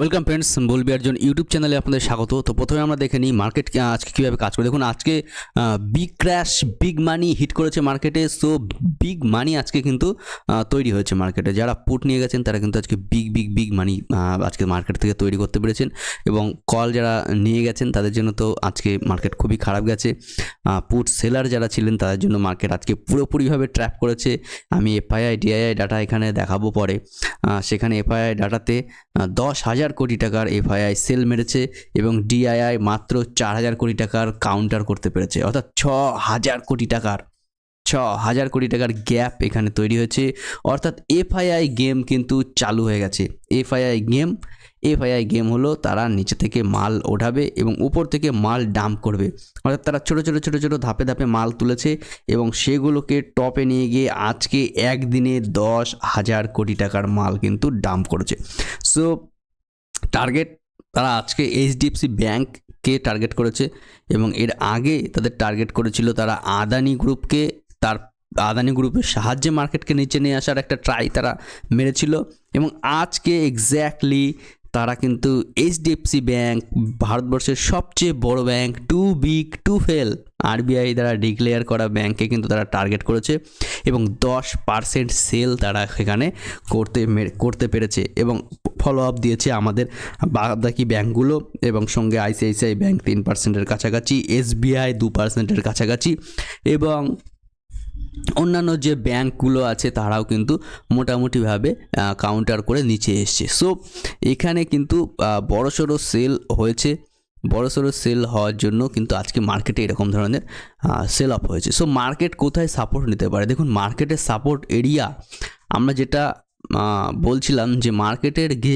Welcome friends বলবি একজন YouTube চ্যানেলে আপনাদের স্বাগত। তো প্রথমে আমরা দেখে নিই মার্কেট আজকে কীভাবে কাজ করে। দেখুন, আজকে big crash big money hit করেছে মার্কেটে সো বিগ মানি আজকে কিন্তু তৈরি হয়েছে মার্কেটে যারা পুট নিয়ে গেছেন, তারা কিন্তু আজকে বিগ বিগ বিগ মানি আজকে মার্কেট থেকে তৈরি করতে পেরেছেন। এবং কল যারা নিয়ে গেছেন, তাদের জন্য তো আজকে মার্কেট খুবই খারাপ গেছে। পুট সেলার যারা ছিলেন, তাদের জন্য মার্কেট আজকে পুরোপুরিভাবে ট্র্যাপ করেছে। আমি এফআইআই ডিআইআই ডাটা এখানে দেখাবো পরে। সেখানে এফআইআই ডাটাতে দশ হাজার কোটি টাকার এফআইআই সেল মেরেছে এবং ডিআইআই মাত্র চার হাজার কোটি টাকার কাউন্টার করতে পেরেছে। অর্থাৎ ছ হাজার কোটি টাকার, ছ হাজার কোটি টাকার গ্যাপ এখানে তৈরি হয়েছে। অর্থাৎ এফআইআই গেম কিন্তু চালু হয়ে গেছে। এফআইআই গেম এফআইআই গেম হলো তারা নিচে থেকে মাল ওঠাবে এবং উপর থেকে মাল ডাম্প করবে। অর্থাৎ তারা ছোটো ছোটো ছোটো ছোটো ধাপে ধাপে মাল তুলেছে এবং সেগুলোকে টপে নিয়ে গিয়ে আজকে একদিনে দশ হাজার কোটি টাকার মাল কিন্তু ডাম্প করেছে। সো টার্গেট তারা আজকে এইচডিএফসি ব্যাংককে টার্গেট করেছে এবং এর আগে তাদের টার্গেট করেছিল তারা আদানি গ্রুপকে তার আদানি গ্রুপের সাহায্যে মার্কেটকে নিচে নিয়ে আসার একটা ট্রাই তারা মেরেছিল এবং আজকে এক্স্যাক্টলি তারা কিন্তু এইচডিএফসি ব্যাংক, ভারতবর্ষের সবচেয়ে বড় bank, too big, to fail. RBI দ্বারা ডিক্লেয়ার করা ব্যাংকে কিন্তু তারা টার্গেট করেছে এবং দশ পার্সেন্ট সেল তারা সেখানে করতে করতে পেরেছে এবং ফলো আপ দিয়েছে আমাদের বাকি ব্যাংকগুলো এবং সঙ্গে আইসিআইসিআই ব্যাংক তিন পার্সেন্টের কাছাকাছি, এসবিআই দু পার্সেন্টের কাছাকাছি এবং অন্যান্য যে ব্যাংকগুলো আছে তারাও কিন্তু মোটামুটিভাবে কাউন্টার করে নিচে এসছে। সো এখানে কিন্তু বড়ো বড়সড় সেল হয়েছে। বড়সড় সেল হওয়ার জন্য কিন্তু আজকে মার্কেটে এরকম ধরনের সেল আপ হয়েছে। সো মার্কেট কোথায় সাপোর্ট নিতে পারে? দেখুন মার্কেটের সাপোর্ট এরিয়া আমরা যেটা বলছিলাম যে মার্কেটের যে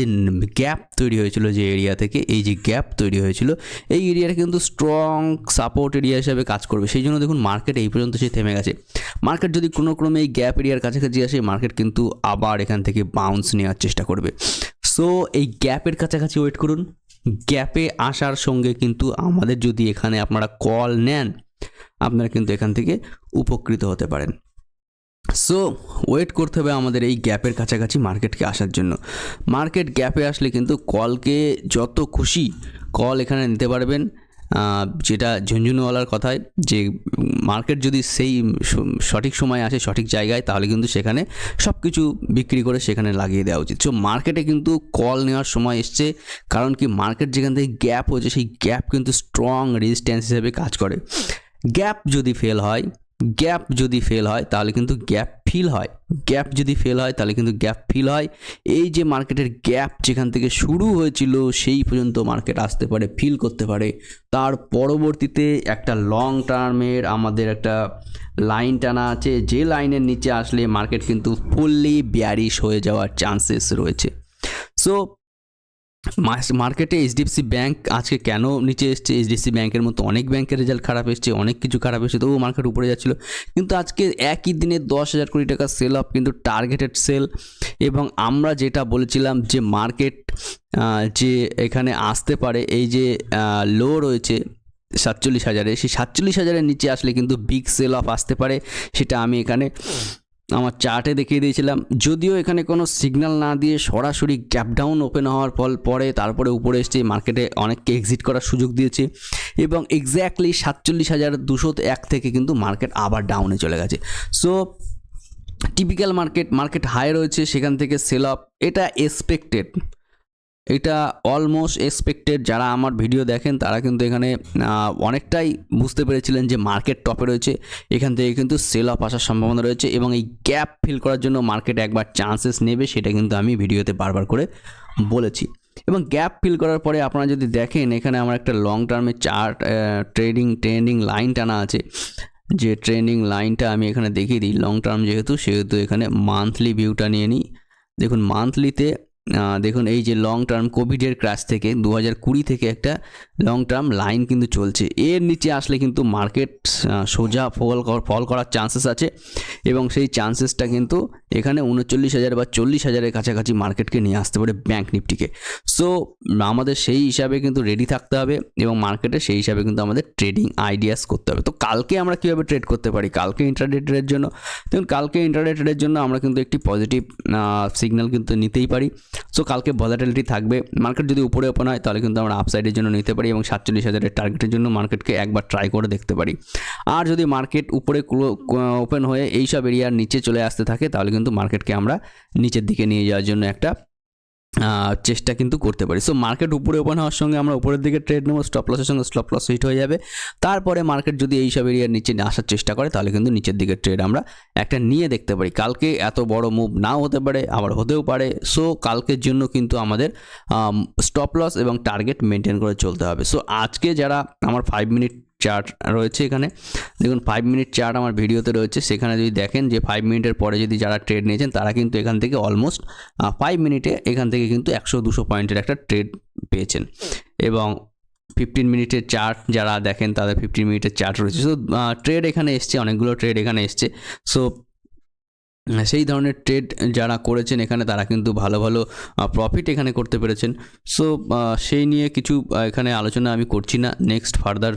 গ্যাপ তৈরি হয়েছিল যে এরিয়া থেকে, এই যে গ্যাপ তৈরি হয়েছিল, এই এরিয়াটা কিন্তু স্ট্রং সাপোর্ট এরিয়া হিসাবে কাজ করবে। সেই জন্য দেখুন মার্কেট এই পর্যন্ত সে থেমে গেছে। মার্কেট যদি কোনো ক্রমে এই গ্যাপ এরিয়ার কাছাকাছি আসে মার্কেট কিন্তু আবার এখান থেকে বাউন্স নেওয়ার চেষ্টা করবে। সো এই গ্যাপের কাছাকাছি ওয়েট করুন। গ্যাপে আসার সঙ্গে কিন্তু আমাদের যদি এখানে আপনারা কল নেন, আপনারা কিন্তু এখান থেকে উপকৃত হতে পারেন। সো ওয়েট করতে হবে আমাদের এই গ্যাপের কাছাকাছি মার্কেটকে আসার জন্য। মার্কেট গ্যাপে আসলে কিন্তু কলকে যত খুশি কল এখানে নিতে পারবেন। যেটা ঝুনঝুনওয়ালার কথায়, যে মার্কেট যদি সেই সঠিক সময় আসে, সঠিক জায়গায়, তাহলে কিন্তু সেখানে সব কিছু বিক্রি করে সেখানে লাগিয়ে দেওয়া উচিত। সো মার্কেটে কিন্তু কল নেওয়ার সময় এসছে, কারণ কি মার্কেট যেখান থেকে গ্যাপ হয়েছে, সেই গ্যাপ কিন্তু স্ট্রং রেজিস্ট্যান্স হিসেবে কাজ করে। গ্যাপ যদি ফেল হয় গ্যাপ যদি ফেল হয়, তাহলে কিন্তু গ্যাপ ফিল হয়। গ্যাপ যদি ফেল হয়, তাহলে কিন্তু গ্যাপ ফিল হয়। এই যে মার্কেটের গ্যাপ যেখান থেকে শুরু হয়েছিল, সেই পর্যন্ত মার্কেট আসতে পারে ফিল করতে পারে। তার পরবর্তীতে একটা লং টার্মের আমাদের একটা লাইন টানা আছে। যে লাইনের নিচে আসলে মার্কেট কিন্তু ফুললি বিয়ারিশ হয়ে যাওয়ার চান্সেস রয়েছে। সো মার্কেটে এইচডিএফসি ব্যাংক আজকে কেন নিচে এসছে? এইচডিএফসি ব্যাংকের মতো অনেক ব্যাংকের রেজাল্ট খারাপ এসছে, অনেক কিছু খারাপ এসছে, তবুও মার্কেট উপরে যাচ্ছিল। কিন্তু আজকে একই দিনে দশ হাজার কোটি টাকা সেল আপ কিন্তু টার্গেটেড সেল এবং আমরা যেটা বলেছিলাম যে মার্কেট যে এখানে আসতে পারে, এই যে লো রয়েছে সাতচল্লিশ হাজারে, সেই সাতচল্লিশ হাজারের নিচে আসলে কিন্তু বিগ সেল অফ আসতে পারে, সেটা আমি এখানে আমার চার্টে দেখিয়ে দিয়েছিলাম। যদিও এখানে কোনো সিগন্যাল না দিয়ে সরাসরি গ্যাপ ডাউন ওপেন হওয়ার ফল পরে তারপরে উপরে এসছে মার্কেটে অনেককে এক্সিট করার সুযোগ দিয়েছে এবং এক্স্যাক্টলি সাতচল্লিশ হাজার দুশো এক থেকে কিন্তু মার্কেট আবার ডাউনে চলে গেছে। So typical market market high রয়েছে, সেখান থেকে সেল আপ এটা এক্সপেক্টেড এটা অলমোস্ট এক্সপেক্টেড যারা আমার ভিডিও দেখেন, তারা কিন্তু এখানে অনেকটাই বুঝতে পেরেছিলেন যে মার্কেট টপে রয়েছে। এখান থেকে কিন্তু সেল অফ আসার সম্ভাবনা রয়েছে এবং এই গ্যাপ ফিল করার জন্য মার্কেট একবার চান্সেস নেবে, সেটা কিন্তু আমি ভিডিওতে বারবার করে বলেছি। এবং গ্যাপ ফিল করার পরে আপনারা যদি দেখেন, এখানে আমার একটা লং টার্মে চার্ট ট্রেডিং ট্রেন্ডিং লাইন টানা আছে। যে ট্রেন্ডিং লাইনটা আমি এখানে দেখিয়ে দিই লং টার্ম যেহেতু, সেহেতু এখানে মান্থলি ভিউটা নিয়ে নিই। দেখুন মান্থলিতে দেখুন, এই যে লং টার্ম কোভিডের ক্রাশ থেকে দু কুড়ি থেকে একটা লং টার্ম লাইন কিন্তু চলছে। এর নিচে আসলে কিন্তু মার্কেট সোজা ফল ফল করার চান্সেস আছে। এবং সেই চান্সেসটা কিন্তু এখানে উনচল্লিশ হাজার বা চল্লিশ হাজারের কাছাকাছি মার্কেটকে নিয়ে আসতে পারে ব্যাঙ্ক নিফটিকে সো আমাদের সেই হিসাবে কিন্তু রেডি থাকতে হবে এবং মার্কেটে সেই হিসাবে কিন্তু আমাদের ট্রেডিং আইডিয়াস করতে হবে। তো কালকে আমরা কীভাবে ট্রেড করতে পারি? কালকে ইন্টারডে ট্রেডের জন্য। দেখুন, কালকে ইন্টারডে ট্রেডের জন্য আমরা কিন্তু একটি পজিটিভ সিগন্যাল কিন্তু নিতেই পারি। সো কালকে ভলাটিলিটি থাকবে। মার্কেট যদি উপরে ওপেন হয়, তাহলে কিন্তু আমরা আপসাইডের জন্য নিতে পারি এবং সাতচল্লিশ হাজারের টার্গেটের জন্য মার্কেটকে একবার ট্রাই করে দেখতে পারি। আর যদি মার্কেট উপরে ওপেন হয়ে এইসব এরিয়ার নিচে চলে আসতে থাকে, তাহলে কিন্তু মার্কেটকে আমরা নিচের দিকে নিয়ে যাওয়ার জন্য একটা চেষ্টা কিন্তু করতে পারি। সো মার্কেট উপরে ওপেন হওয়ার সঙ্গে আমরা উপরের দিকে ট্রেড নেব স্টপ লসের সঙ্গে স্টপ লস হিট হয়ে যাবে। তারপরে মার্কেট যদি এইসব এরিয়ার নিচে আসার চেষ্টা করে, তাহলে কিন্তু নিচের দিকে ট্রেড আমরা একটা নিয়ে দেখতে পারি। কালকে এত বড় মুভ নাও হতে পারে, আবার হতেও পারে। সো কালকের জন্য কিন্তু আমাদের স্টপ লস এবং টার্গেট মেনটেন করে চলতে হবে। সো আজকে যারা আমার ফাইভ মিনিট চার্ট রয়েছে এখানে। দেখুন ফাইভ মিনিট চার্ট আমার ভিডিওতে রয়েছে। সেখানে যদি দেখেন যে ফাইভ মিনিটের পরে যদি যারা ট্রেড নিয়েছেন, তারা কিন্তু এখান থেকে অলমোস্ট ফাইভ মিনিটে এখান থেকে কিন্তু একশো দুশো পয়েন্টের একটা ট্রেড পেয়েছেন। এবং ফিফটিন মিনিটের চার্ট যারা দেখেন, তাদের ফিফটিন মিনিটের চার্ট রয়েছে। সো ট্রেড এখানে এসছে, অনেকগুলো ট্রেড এখানে এসছে। সো সেই ধরনের ট্রেড যারা করেছেন, এখানে তারা কিন্তু ভালো ভালো প্রফিট এখানে করতে পেরেছেন। সো সেই নিয়ে কিছু এখানে আলোচনা আমি করছি না। নেক্সট ফার্দার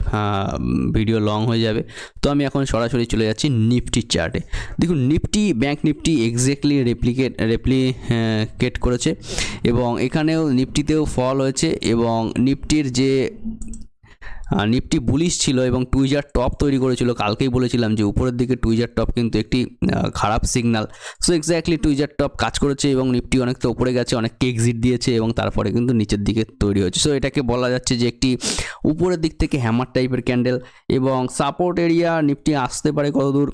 ভিডিও লং হয়ে যাবে। তো আমি এখন সরাসরি চলে যাচ্ছি নিফটির চার্টে দেখুন Nifty bank Nifty exactly replicate replicate করেছে। এবং এখানেও নিফটিতেও ফল হয়েছে। এবং নিফটির যে নিফটি বুলিশ ছিল এবং টুইজার টপ তৈরি করেছিল। কালকেই বলেছিলাম যে উপরের দিকে টুইজার টপ কিন্তু একটি খারাপ signal so exactly tweezer top কাজ করেছে এবং নিফটি অনেকটা উপরে গেছে অনেক এক্সিট দিয়েছে এবং তারপরে কিন্তু নিচের দিকে তৈরি হয়েছে। সো এটাকে বলা যাচ্ছে যে একটি উপরের দিক থেকে হ্যামার টাইপের ক্যান্ডেল এবং সাপোর্ট এরিয়া নিফটি আসতে পারে কতদূর?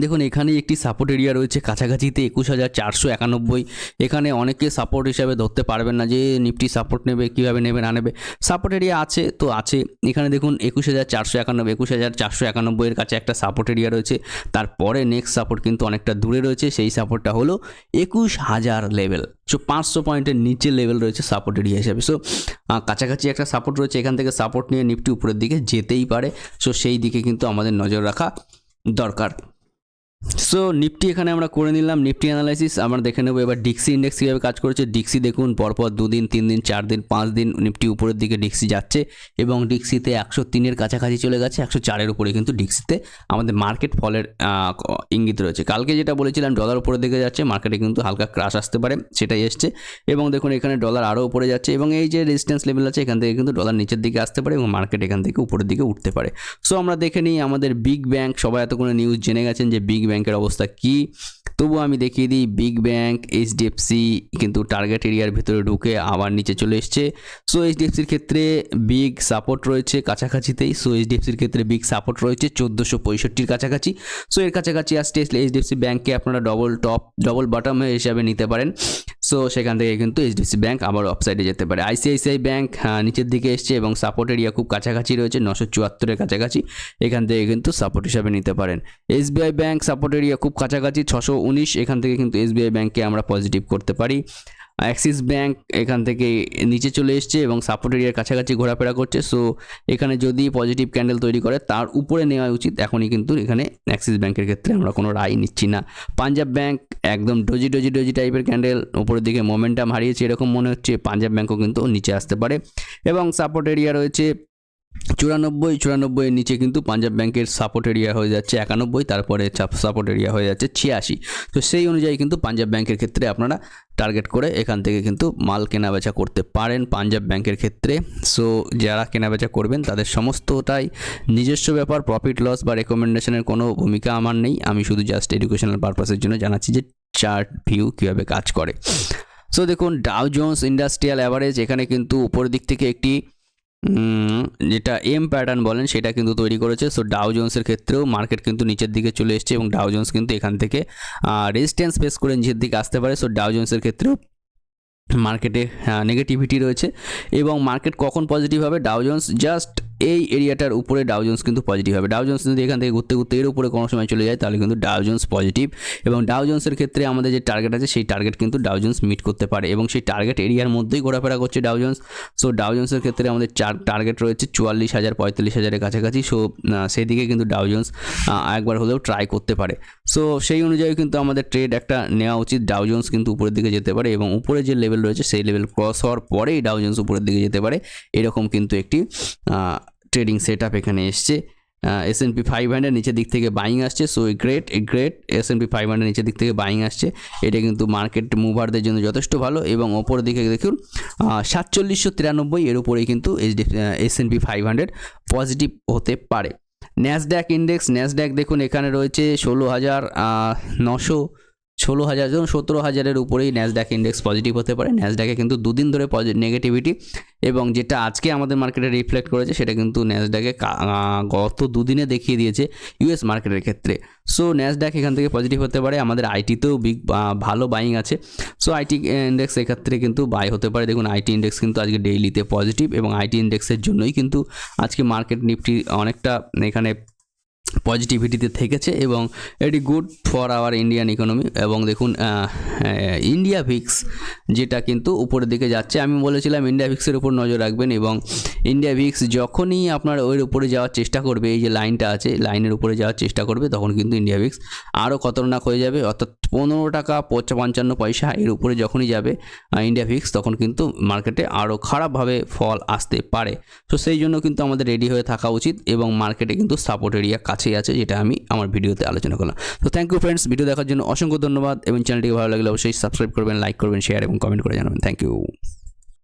দেখুন এখানে একটি সাপোর্ট এরিয়া রয়েছে, কাছাকাছিতে একুশ হাজার চারশো একানব্বই। এখানে অনেকে সাপোর্ট হিসাবে ধরতে পারবেন না যে নিফটি সাপোর্ট নেবে, কীভাবে নেবে, না নেবে। সাপোর্ট এরিয়া আছে, তো আছে। এখানে দেখুন, একুশ হাজার চারশো একানব্বই, একুশ হাজার চারশো একানব্বইয়ের কাছে একটা সাপোর্ট এরিয়া রয়েছে। তারপরে নেক্সট সাপোর্ট কিন্তু অনেকটা দূরে রয়েছে, সেই সাপোর্টটা হলো একুশ হাজার লেভেল সো পাঁচশো পয়েন্টের নিচে লেভেল রয়েছে সাপোর্ট এরিয়া হিসাবে। সো কাছাকাছি একটা সাপোর্ট রয়েছে, এখান থেকে সাপোর্ট নিয়ে নিফটি উপরের দিকে যেতেই পারে। সো সেই দিকে কিন্তু আমাদের নজর রাখা দরকার। সো নিফটি এখানে আমরা করে নিলাম। নিফটি অ্যানালাইসিস আমরা দেখে নেব এবার ডিক্সি ইন্ডেক্স কীভাবে কাজ করেছে। ডিক্সি দেখুন, পরপর দুদিন তিন দিন চার দিন পাঁচ দিন নিফটি উপরের দিকে ডিক্সি যাচ্ছে এবং ডিক্সিতে একশো তিনের কাছাকাছি চলে গেছে, একশো চারের উপরে কিন্তু ডিক্সিতে আমাদের মার্কেট ফলের ইঙ্গিত রয়েছে। কালকে যেটা বলেছিলাম ডলার উপরের দিকে যাচ্ছে মার্কেটে কিন্তু হালকা ক্রাশ আসতে পারে, সেটাই এসছে। এবং দেখুন, এখানে ডলার আরও উপরে যাচ্ছে এবং এই যে রেজিস্ট্যান্স লেভেল আছে, এখান থেকে কিন্তু ডলার নিচের দিকে আসতে পারে এবং মার্কেট এখান থেকে উপরের দিকে উঠতে পারে। সো আমরা দেখে নিই আমাদের বিগ ব্যাংক সবাই এতক্ষণে নিউজ জেনে গেছেন যে বিগ ব্যাংকের অবস্থা কি? তবু আমি দেখিয়ে দিই বিগ ব্যাংক এইচডিএফসি কিন্তু টার্গেট এরিয়ার ভিতরে ঢুকে আবার নিচে চলে এসছে। সো এইচডিএফসির ক্ষেত্রে বিগ সাপোর্ট রয়েছে কাছাকাছিতেই। সো এইচডিএফসির ক্ষেত্রে বিগ সাপোর্ট রয়েছে চোদ্দোশো পঁয়ষট্টির কাছাকাছি। সো এর কাছাকাছি আসতে এইচডিএফসি ব্যাংককে আপনারা ডবল টপ ডবল বটম হিসাবে নিতে পারেন। সো সেখান থেকে কিন্তু এইচডিএফসি ব্যাংক আবার অফসাইডে যেতে পারে। আইসিআইসিআই ব্যাংক নিচের দিকে এসছে এবং সাপোর্ট এরিয়া খুব কাছাকাছি রয়েছে, নশো চুয়াত্তরের কাছাকাছি। এখান থেকে কিন্তু সাপোর্ট হিসাবে নিতে পারেন। এসবিআই ব্যাংক সাপোর্ট এরিয়া খুব কাছাকাছি, ছশো উনিশ, এখান থেকে কিন্তু এসবিআই ব্যাংককে আমরা পজিটিভ করতে পারি। অ্যাক্সিস ব্যাংক এখান থেকে নিচে চলে এসছে এবং সাপোর্ট এরিয়ার কাছাকাছি ঘোরাফেরা করছে। সো এখানে যদি পজিটিভ ক্যান্ডেল তৈরি করে, তার উপরে নেওয়া উচিত। এখনই কিন্তু এখানে অ্যাক্সিস ব্যাংকের ক্ষেত্রে আমরা কোনো রায় নিচ্ছি না। পাঞ্জাব ব্যাংক একদম ডোজি ডোজি ডোজি টাইপের ক্যান্ডেল উপরের দিকে মোমেন্টাম হারিয়েছে এরকম মনে হচ্ছে। পাঞ্জাব ব্যাংকও কিন্তু নিচে আসতে পারে। এবং সাপোর্ট এরিয়া রয়েছে চুরানব্বই চুরানব্বইয়ের নিচে কিন্তু পাঞ্জাব ব্যাংকের সাপোর্ট এরিয়া হয়ে যাচ্ছে একানব্বই, তারপরে সাপোর্ট এরিয়া হয়ে যাচ্ছে ছিয়াশি। তো সেই অনুযায়ী কিন্তু পাঞ্জাব ব্যাংকের ক্ষেত্রে আপনারা টার্গেট করে এখান থেকে কিন্তু মাল কেনাবেচা করতে পারেন পাঞ্জাব ব্যাংকের ক্ষেত্রে। সো যারা কেনাবেচা করবেন, তাদের সমস্তটাই নিজস্ব ব্যাপার প্রফিট লস বা রেকমেন্ডেশনের কোনো ভূমিকা আমার নেই। আমি শুধু জাস্ট এডুকেশনাল পারপাসের জন্য জানাচ্ছি যে চার্ট ভিউ কীভাবে কাজ করে। সো দেখুন ডাউ জোন্স ইন্ডাস্ট্রিয়াল অ্যাভারেজ এখানে কিন্তু উপরের দিক থেকে একটি যেটা এম প্যাটার্ন বলেন, সেটা কিন্তু তৈরি করেছে। সো ডাউ জোন্সের ক্ষেত্রেও মার্কেট কিন্তু নিচের দিকে চলে এসছে এবং ডাউ জোন্স কিন্তু এখান থেকে রেজিস্ট্যান্স ফেস করে নিচের দিকে আসতে পারে। সো ডাউ জোন্সের ক্ষেত্রেও মার্কেটে নেগেটিভিটি রয়েছে এবং মার্কেট কখন পজিটিভ হবে? ডাউ জোন্স জাস্ট এই এরিয়াটার উপরে ডাউ জোন্স কিন্তু পজিটিভ হবে। ডাউ জোন্স যদি এখান থেকে ঘুরতে ঘুরতে এর উপরে কোনো সময় চলে যায়, তাহলে কিন্তু ডাউ জোন্স পজিটিভ এবং ডাউ জোন্সের ক্ষেত্রে আমাদের যে টার্গেট আছে, সেই টার্গেট কিন্তু ডাউ জোন্স মিট করতে পারে এবং সেই টার্গেট এরিয়ার মধ্যেই ঘোরাফেরা করছে ডাউ জোন্স সো ডাউ জোন্সের ক্ষেত্রে আমাদের চার টার্গেট রয়েছে, চুয়াল্লিশ হাজার, পঁয়তাল্লিশ হাজারের কাছাকাছি। সো সেই দিকে কিন্তু ডাউ জোন্স একবার হলেও ট্রাই করতে পারে। সো সেই অনুযায়ী কিন্তু আমাদের ট্রেড একটা নেওয়া উচিত। ডাউ জোন্স কিন্তু উপরের দিকে যেতে পারে এবং উপরে যে লেভেল রয়েছে, সেই লেভেল ক্রস হওয়ার পরেই ডাউ জোন্স উপরের দিকে যেতে পারে। এরকম কিন্তু একটি ট্রেডিং সেট আপ এখানে এসছে। S N P five hundred নিচের দিক থেকে বাইং আসছে। So great a great S N P five hundred নিচের দিক থেকে বাইং আসছে। এটা কিন্তু মার্কেট মুভারদের জন্য যথেষ্ট ভালো এবং ওপরের দিকে দেখুন সাতচল্লিশশো তিরানব্বই এর উপরেই কিন্তু S N P five hundred positive হতে পারে। ন্যাসড্যাক ইন্ডেক্স ন্যাসড্যাক দেখুন এখানে রয়েছে ষোলো হাজার নশো ষোলো হাজার ধরুন সতেরো হাজারের উপরেই ন্যাসড্যাক ইন্ডেক্স পজিটিভ হতে পারে। ন্যাসড্যাকে কিন্তু দুদিন ধরে নেগেটিভিটি এবং যেটা আজকে আমাদের মার্কেটে রিফ্লেক্ট করেছে, সেটা কিন্তু ন্যাসড্যাকে গত দুদিনে দেখিয়ে দিয়েছে ইউএস মার্কেটের ক্ষেত্রে। সো ন্যাসড্যাক এখান থেকে পজিটিভ হতে পারে। আমাদের আইটিতেও বিগ ভালো বাইং আছে। সো আইটি ইন্ডেক্স এক্ষেত্রে কিন্তু বাই হতে পারে। দেখুন আইটি ইন্ডেক্স কিন্তু আজকে ডেইলিতে পজিটিভ এবং আইটি ইন্ডেক্সের জন্যই কিন্তু আজকে মার্কেট নিফটি অনেকটা এখানে পজিটিভিটিতে থেকেছে এবং এটি good for our Indian economy এবং দেখুন ইন্ডিয়া ভিক্স যেটা কিন্তু উপরের দিকে যাচ্ছে, আমি বলেছিলাম ইন্ডিয়া ভিক্সের উপর নজর রাখবেন এবং ইন্ডিয়া ভিক্স যখনই আপনার ওর উপরে যাওয়ার চেষ্টা করবে, এই যে লাইনটা আছে লাইনের উপরে যাওয়ার চেষ্টা করবে, তখন কিন্তু ইন্ডিয়া ভিক্স আরও খতরনাক হয়ে যাবে, অর্থাৎ পনেরো টাকা পঞ্চান্ন পয়সা এর উপরে যখনই যাবে ইন্ডিয়া ফিক্স তখন কিন্তু মার্কেটে আরও খারাপভাবে ফল আসতে পারে। তো সেই জন্য কিন্তু আমাদের রেডি হয়ে থাকা উচিত এবং মার্কেটে কিন্তু সাপোর্ট এরিয়া কাছেই আছে, যেটা আমি আমার ভিডিওতে আলোচনা করলাম। তো থ্যাংক ইউ ফ্রেন্ডস ভিডিও দেখার জন্য অসংখ্য ধন্যবাদ এবং চ্যানেলটিকে ভালো লাগলে অবশ্যই সাবস্ক্রাইব করবেন লাইক করবেন শেয়ার এবং কমেন্ট করে জানাবেন। Thank you